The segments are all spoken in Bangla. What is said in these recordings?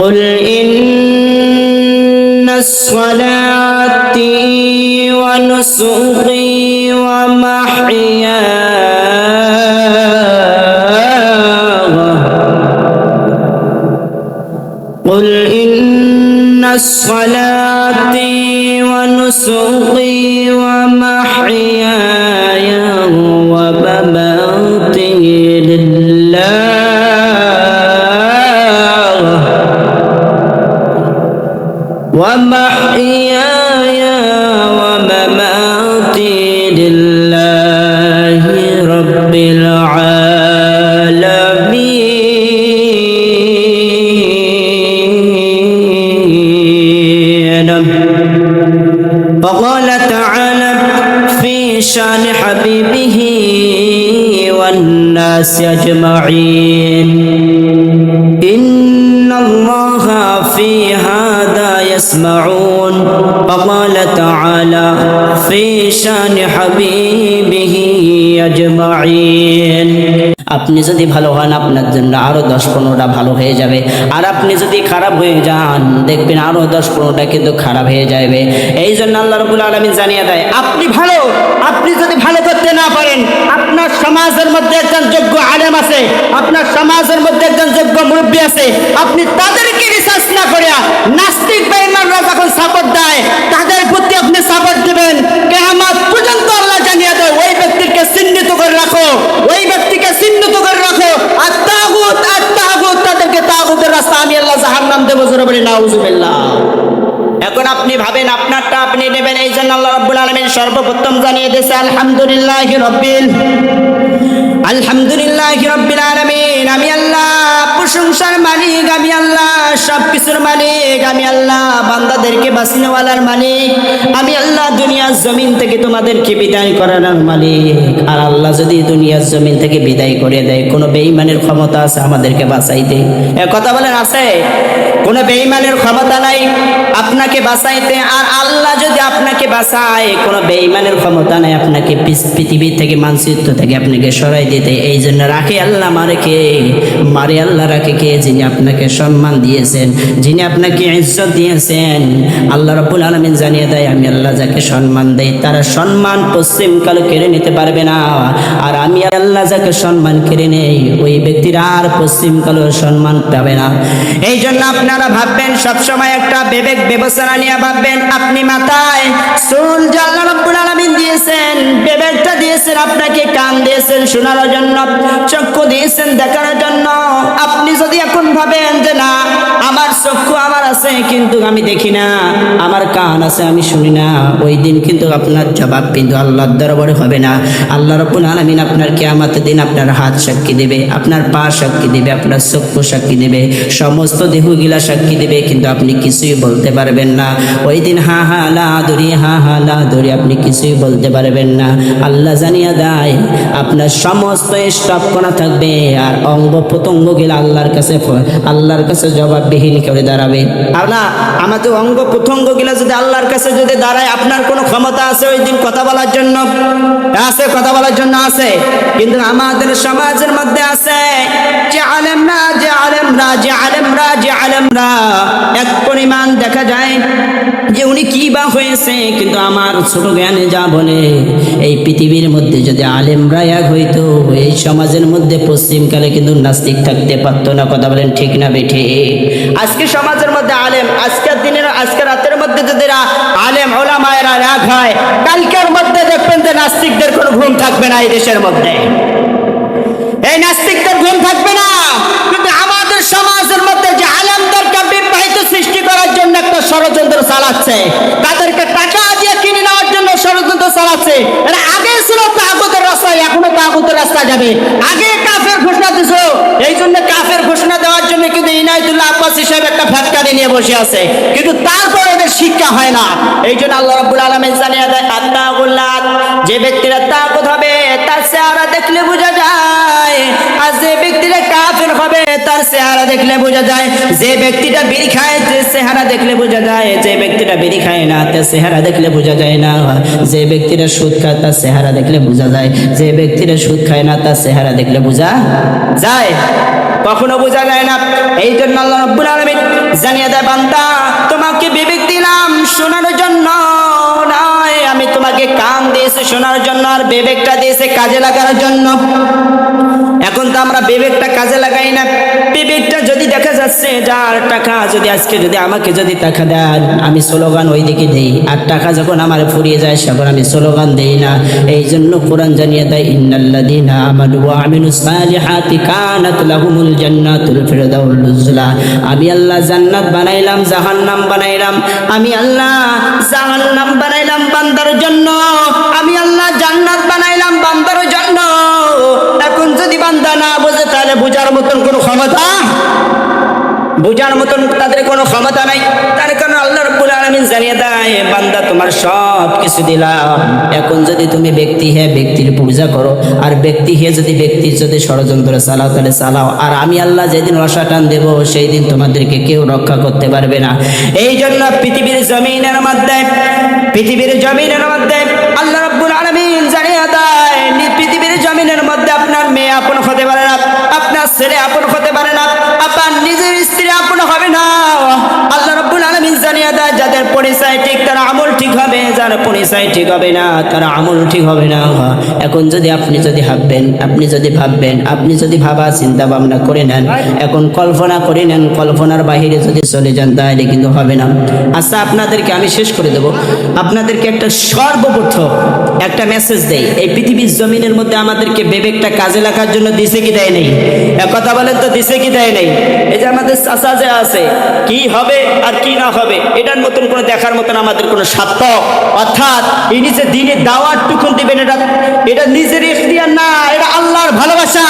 قل إن صلاتي ونسقي ومحياي قل إن صلاتي ونسقي ومحياي ومحياي ومماتي لله رب العالمين. وقال تعالى في شان حبيبه والناس أجمعين. هذا يسمعون. وقال تعالى في شأن حبيبه أجمعين আপনি যদি ভালো হন, আপনার জন্য আরও দশ পনেরোটা ভালো হয়ে যাবে। আর আপনি যদি খারাপ হয়ে যান, দেখবেন আরও দশ পনেরোটা কিন্তু খারাপ হয়ে যাবে। এই জন্য আল্লাহ রবুল আলমিন জানিয়ে দেয়, আপনি ভালো, আপনি যদি ভালো করতে না পারেন, আপনার সমাজের মধ্যে একজন যোগ্য আলেম আছে, আপনার সমাজের মধ্যে একজন যোগ্য মুরব্বী আছে, আপনি তাদেরকে রিসার্চ না করিয়া নাস্তিক বেঈমানরা যখন সাপোর্ট দেয় তাদের প্রতি আপনি সাপোর্ট দিবেন কেয়ামত পর্যন্ত আল্লাহ জানিয়ে দেয় ওই ব্যক্তিকে চিহ্নিত করে রাখো ওই ব্যক্তিকে চিহ্নিত করে রাখো আর তাগুত আর তাগুত তাদেরকে তাগুতের রাস্তা আমি আল্লাহ জাহান্নাম দেবো জোরে বলি এখন আপনি ভাবেন আপনারটা আপনি নেবেন, এই জন্য আল্লাহ সর্বপ্রথম জানিয়ে দিয়েছে, আলহামদুলিল্লাহ আলহামদুলিল্লাহ আমি আল্লাহ প্রশংসার মালিক আমি আল্লাহ সব কিছুর মালিক আমি আল্লাহ বান্দাদেরকে মালিক আমি আল্লাহ দুনিয়ার জমিন থেকে তোমাদেরকে বিদায় করানোর মালিক আর আল্লাহ যদি দুনিয়ার জমিন থেকে বিদায় করে দেয়, কোনো বেঈমানের ক্ষমতা আছে আমাদেরকে বাঁচাইতে কথা বলেন, আছে? কোনো বেঈমানের ক্ষমতা নাই, আপনাকে বাঁচাইতে, আর আল্লাহ যদি আপনাকে বাঁচায়, কোনো বেঈমানের ক্ষমতা নাই, আপনাকে পৃথ- পৃথিবী থেকে, মানচিত্র থেকে আপনাকে সরাই দিতে। এই জন্য রাখে আল্লাহ মারে কে? মারে আল্লাহ রাখে কে? যিনি আপনাকে সম্মান দিয়েছেন, যিনি আপনাকে ইজ্জত দিয়েছেন। আল্লাহ রব্বুল আলমিন জানিয়ে দেয়, আমি আল্লাহ যাকে সম্মান দেই, তারা সম্মান পশ্চিম কালো কেড়ে নিতে পারবে না। আর আমি আল্লাহ যাকে সম্মান কেড়ে নেই, ওই ব্যক্তির আর পশ্চিম কালো সম্মান পাবে না। এই জন্য আপনারা ভাববেন, সবসময় একটা বিবেক বিবেচনা নিয়ে ভাববেন, আপনি মাথায় চুল জাল্লা রব্বুল আলামিন দিয়েছেন, বিবেকটা দিয়েছেন, আপনাকে কান দিয়েছেন শোনার জন্য, চক্ষু দিয়েছেন দেখার জন্য। আপনি যদি এখন ভাবেন যে না, আমার চক্ষু আমার আছে, কিন্তু আমি দেখি না। আমার কান আছে, আমি শুনি না। ওই দিন কিন্তু আপনার জবাব কিন্তু আল্লাহর দরবারে হবে না। আল্লাহ রব্বুল আলামিন আপনার কিয়ামতের দিন আপনার হাত সাক্ষী দেবে, আপনার পা সাক্ষী দেবে, আপনার চক্ষু সাক্ষী দেবে, সমস্ত দেহগুলা সাক্ষী দেবে, কিন্তু আপনি কিছুই বলতে পারবেন না। ওই দিন হা হা, লা দরি হা হা, লা দরি আপনি কিছুই বলতে পারবেন না। আল্লাহ জানিয়া দেয়, আপনার সমস্ত স্টপ করা থাকবে, আর অঙ্গ প্রত্যঙ্গ গেলে আল্লাহর কাছে আল্লাহর কাছে জবাববিহীন করে দাঁড়াবে। আর না, আমাদের অঙ্গ প্রত্যঙ্গ গিলা যদি আল্লাহর কাছে যদি দাঁড়ায়, আপনার কোনো ক্ষমতা আছে ওই দিন কথা বলার জন্য? আছে, কথা বলার জন্য আছে। কিন্তু আমাদের সমাজের মধ্যে আছে যে আলেমরা যে আলেমরা যে আলেমরা যে আলেমরা এক পরিমাণ দেখা যায় যে উনি কি বা হয়েছে, কিন্তু আমার ছোট জ্ঞানে যা বলে, এই পৃথিবীর মধ্যে যদি আলেমরা এক এই সমাজের মধ্যে পশ্চিমকালে কিন্তু নাস্তিক থাকতে না, কথা বলেন ঠিক না বেঠে আজকে সমাজের মধ্যে আলেম, আজকের দিনের আজকে রাতের মধ্যে যদি আলেম, ওলামায়েরা এক হয়, কালকের মধ্যে দেখবেন যে নাস্তিকদের কোনো ঘুম থাকবে না এই দেশের মধ্যে। এই নাস্তিকদের ঘুম থাকবে না কিন্তু আমাদের সমাজের মধ্যে যে আলেমদেরকে বিবাহিত সৃষ্টি করার জন্য একটা ষড়যন্ত্র চালাচ্ছে। তাদেরকে টাকা দিয়ে কিনে নেওয়ার জন্য ষড়যন্ত্র চালাচ্ছে। এরা আগে ছিল তাগুতের রাস্তায়, এখনও তাগুতের রাস্তা যাবে। আগে কাফের ঘোষণা দিছ এই জন্য কাফের ঘোষণা দেওয়ার জন্য কিন্তু ইনায়তুল্লাহ আব্বাস হিসেবে একটা ফ্যাক্টরি নিয়ে বসে আছে। কিন্তু তারপর এদের শিক্ষা হয় না। এই জন্য আল্লাহ রাব্বুল আলামিন জানিয়ে দেয় আত্মাগুল্লাহ যে ব্যক্তিরা তাগুত হবে, তার চেহারা দেখলে বোঝা যায়। আর যে ব্যক্তিরা কাফের হবে, তার চেহারা দেখলে বোঝা যায়। যে ব্যক্তিটা বিড়ি খায় যে চেহারা দেখলে বোঝা যায়। যে ব্যক্তিটা বিড়ি খায় না, তার চেহারা দেখলে বোঝা যায় না। যে ব্যক্তিরা সুদ খায়, তার চেহারা দেখলে বোঝা যায়। যে ব্যক্তিরা সুদ খায় না, তার চেহারা দেখলে বোঝা যায়। কখনো বোঝা যায় না। এই জন্য আল্লাহ রাব্বুল আলামিন জানিয়ে দেয়, বান্দা, তোমাকে বিবেক দিলাম শোনার জন্য নয়। আমি তোমাকে কান দিয়েছি শোনার জন্য, আর বিবেকটা দিয়েছে কাজে লাগানোর জন্য। এখন তো আমরা বিবেকটা কাজে লাগাই না। বিবেকটা যদি দেখা যাচ্ছে যার টাকা যদি আজকে যদি আমাকে যদি টাকা দেন, আমি স্লোগান ওই দিকে দেই। আর টাকা যখন আমার ফুরিয়ে যায় তখন আমি স্লোগান দেই না। এই জন্য কোরআন জানিয়ে দেয়, ইন্নাল্লাযীনা আমানু ওয়া সালিহাতি কানাত লাহুমুল জান্নাতুল ফিরদাউল আমি আল্লাহ জান্নাত বানাইলাম, জাহান্নাম বানাইলাম। আমি আল্লাহ জাহান্নাম বানাইলাম বান্দার জন্য। আমি আল্লাহ জান্নাত বানাইলাম বান্দার জন্য এখন যদি বান্দা না তাহলে বোঝার মতন কোনো ক্ষমতা? বোঝার মতন তাদের কোনো ক্ষমতা নাই। তার কারণে আল্লাহ রব্বুল আলামিন জানিয়ে দেয়, বান্দা তোমার সব কিছু দিলাম। এখন যদি তুমি ব্যক্তি হে ব্যক্তির পূজা করো, আর ব্যক্তি হে যদি ব্যক্তির যদি ষড়যন্ত্র চালাও, তাহলে চালাও। আর আমি আল্লাহ যেদিন রসাটান দেব, সেই দিন তোমাদেরকে কেউ রক্ষা করতে পারবে না। এই জন্য পৃথিবীর জমিনের মধ্যে, পৃথিবীর জমিনের মধ্যে আল্লাহ রব্বুল আলামিন আলামিন জানিয়ে দেয় যাদের পরিচয় ঠিক, তারা আমল ঠিক হবে। যার পরিচয় ঠিক হবে না, তারা আমল ঠিক হবে না। এখন যদি আপনি যদি ভাববেন, আপনি যদি ভাববেন, আপনি যদি ভাবা, চিন্তা ভাবনা করে নেন, এখন কল্পনা করে নেন, কল্পনার বাহিরে যদি চলে যান, তাহলে কিন্তু হবে না। আচ্ছা আপনাদেরকে আমি শেষ করে দেব। আপনাদেরকে একটা সর্বপ্রথম একটা মেসেজ দেই। এই পৃথিবীর জমিনের মধ্যে আমাদেরকে বিবেকটা কাজে লাগার জন্য দিছে কি দেয় নেই? কথা বলেন তো, দিছে কি দেয় নেই? এই যে আমাদের চাষা যে আছে, কি হবে আর কি না হবে, এটার মতন কোনো দেখার মতন আমাদের কোনো স্বার্থ। অর্থাৎ এই নিজে দিনে দাওয়াত টুকুন দিবেন, এটা এটা নিজের ইখতিয়ার না, এটা আল্লাহর ভালোবাসা।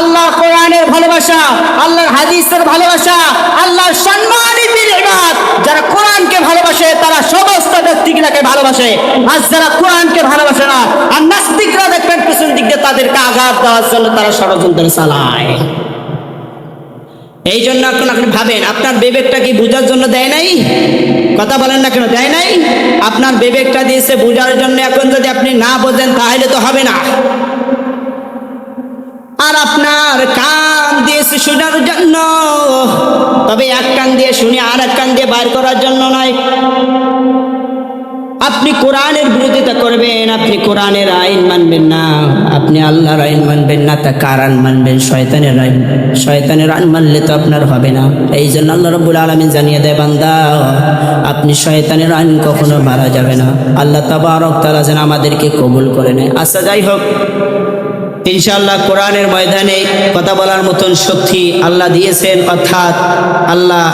আল্লাহ কোরআনের ভালোবাসা, আল্লাহর হাদিসের ভালোবাসা, আল্লাহর সম্মানিত যারা কোরআনকে ভালোবাসে, তারা সমস্ত ব্যক্তিগুলাকে ভালোবাসে। আর যারা কোরআনকে ভালোবাসে না, আর নাস্তিকরা দেখবেন পিছন দিক দিয়ে তাদেরকে আঘাত দেওয়ার জন্য তারা ষড়যন্ত্র চালায়। এই জন্য এখন আপনি ভাবেন, আপনার বিবেকটা কি বোঝার জন্য দেয় নাই? কথা বলেন না কেন, দেয় নাই? আপনার বিবেকটা দিয়েছে বোঝার জন্য এখন যদি আপনি না বোঝেন, তাহলে তো হবে না। আর আপনার কান দিয়েছে শোনার জন্য, তবে এক কান দিয়ে শুনে, আর এক কান দিয়ে বাইর করার জন্য নয়। আপনি কোরআনের বিরোধিতা করবেন, আপনি কোরআনের আইন মানবেন না। আপনি আল্লাহর আইন মানবেন না, তা কার আইন মানবেন? শয়তানের আইন। শয়তানের আইন মানলে তো আপনার হবে না। এই জন্য আল্লাহ রব্বুল আলমিন জানিয়ে দেয়, বান্দা, আপনি শয়তানের আইন কখনো মারা যাবে না। আল্লাহ তাবারক তালা যেন আমাদেরকে কবুল করে নেয়। আচ্ছা যাই হোক। ইনশাআল্লাহ কোরআনের ময়দানে কথা বলার মতন শক্তি আল্লাহ দিয়েছেন, অর্থাৎ আল্লাহ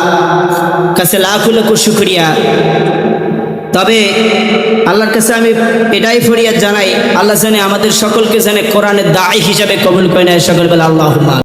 কাছে লাখ লক্ষ শুক্রিয়া। তবে আল্লাহর কাছে আমি এটাই ফরিয়াদ জানাই, আল্লাহ জানে আমাদের সকলকে জানে কোরআনের দায় হিসাবে কবুল করে নেয় সকল বেলা আল্লাহ